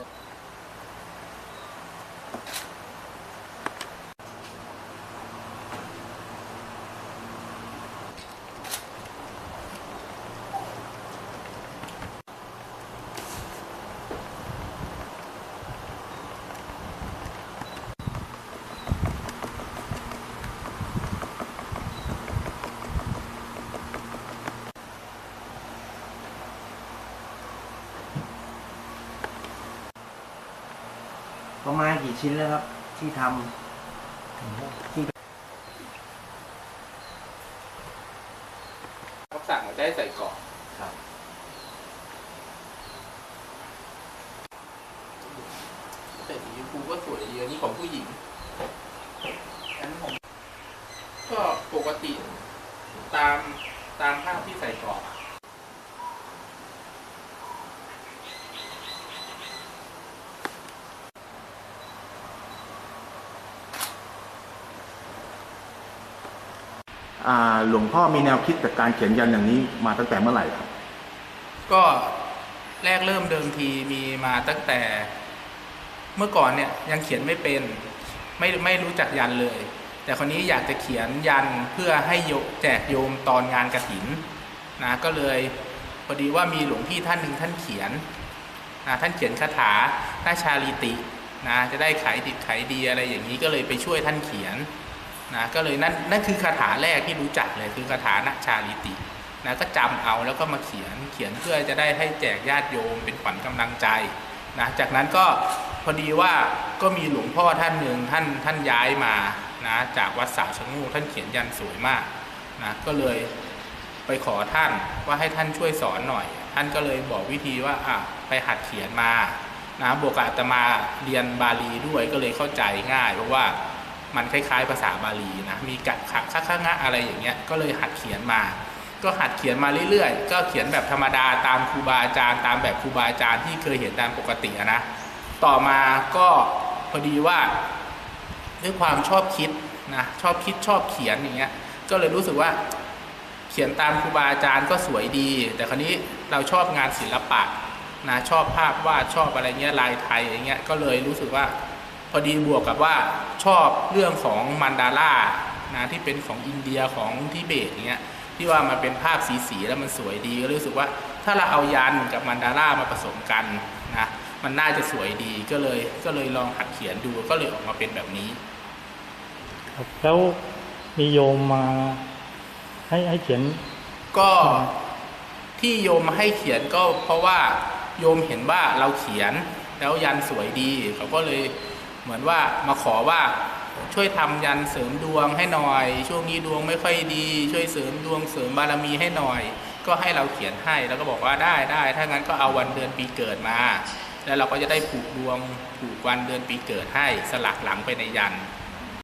it. มากี่ชิ้นแล้วครับ ที่ทำที่เขาสั่งมาจะให้ใส่กล่องครับแต่สีชมพูก็สวยดีอันนี้ของผู้หญิงอันนี้ของก็ปกติตามตามภาพที่ใส่กล่องอะ อ่า หลวงพ่อมีแนวคิดจากการเขียนยันอย่างนี้มาตั้งแต่เมื่อไหร่ครับ ก็แรกเริ่มเดิมทีมีมาตั้งแต่เมื่อก่อนเนี่ยยังเขียนไม่เป็นไม่ไม่รู้จักยันเลย แต่คนนี้อยากจะเขียนยันเพื่อให้โยแจกโยมตอนงานกระถินนะก็เลยพอดีว่ามีหลวงพี่ท่านหนึ่งท่านเขียนนะท่านเขียนคาถาหน้าชาลีตินะจะได้ขายดิบขายดีอะไรอย่างนี้ก็เลยไปช่วยท่านเขียน นะก็เลยนั่นนั่นคือคาถาแรกที่รู้จักเลยคือคาถาหน้าชาลีตินะก็จำเอาแล้วก็มาเขียนเขียนเพื่อจะได้ให้แจกญาติโยมเป็นขวัญกำลังใจนะจากนั้นก็พอดีว่าก็มีหลวงพ่อท่านหนึ่งท่านท่านย้ายมานะจากวัดสาชงูท่านเขียนยันสวยมากนะก็เลยไปขอท่านว่าให้ท่านช่วยสอนหน่อย ท่านก็เลยบอกวิธีว่าอะไปหัดเขียนมานะบวกอาตมาเรียนบาลีด้วยก็เลยเข้าใจง่าย เพราะว่า มันคล้ายๆภาษาบาลีนะมีกัดขักคักคักงะอะไรอย่างเงี้ยก็เลยหัดเขียนมา ก็หัดเขียนมาเรื่อยๆ ก็เขียนแบบธรรมดาตามครูบาอาจารย์ตามแบบครูบาอาจารย์ที่เคยเห็นตามปกตินะต่อมาก็พอดีว่าด้วยความชอบคิดนะชอบคิดชอบเขียนอย่างเงี้ยก็เลยรู้สึกว่าเขียนตามครูบาอาจารย์ก็สวยดี แต่คราวนี้เราชอบงานศิลปะนะชอบภาพวาดชอบอะไรเงี้ยลายไทยอย่างเงี้ยก็เลยรู้สึกว่า พอดีบวกกับว่าชอบเรื่องของมันดาร่านะที่เป็นของอินเดียของทิเบตอย่างเงี้ยที่ว่ามันเป็นภาพสีสีๆแล้วมันสวยดีก็รู้สึกว่าถ้าเราเอายันกับมันดาร่ามาผสมกันนะมันน่าจะสวยดีก็เลยก็เลยลองหัดเขียนดูก็เลยออกมาเป็นแบบนี้ครับแล้วมีโยมมาให้ให้เขียน ก็ที่โยมมาให้เขียนก็เพราะว่าโยมเห็นว่าเราเขียนแล้วยันสวยดีเขาก็เลย เหมือนว่ามาขอว่าช่วยทำยันเสริมดวงให้หน่อย ช่วงนี้ดวงไม่ค่อยดี ช่วยเสริมดวงเสริมบารมีให้หน่อย ก็ให้เราเขียนให้แล้วก็บอกว่าได้ได้ถ้างั้นก็เอาวันเดือนปีเกิดมา แล้วเราก็จะได้ผูกดวงผูกวันเดือนปีเกิดให้สลักหลังไปในยัน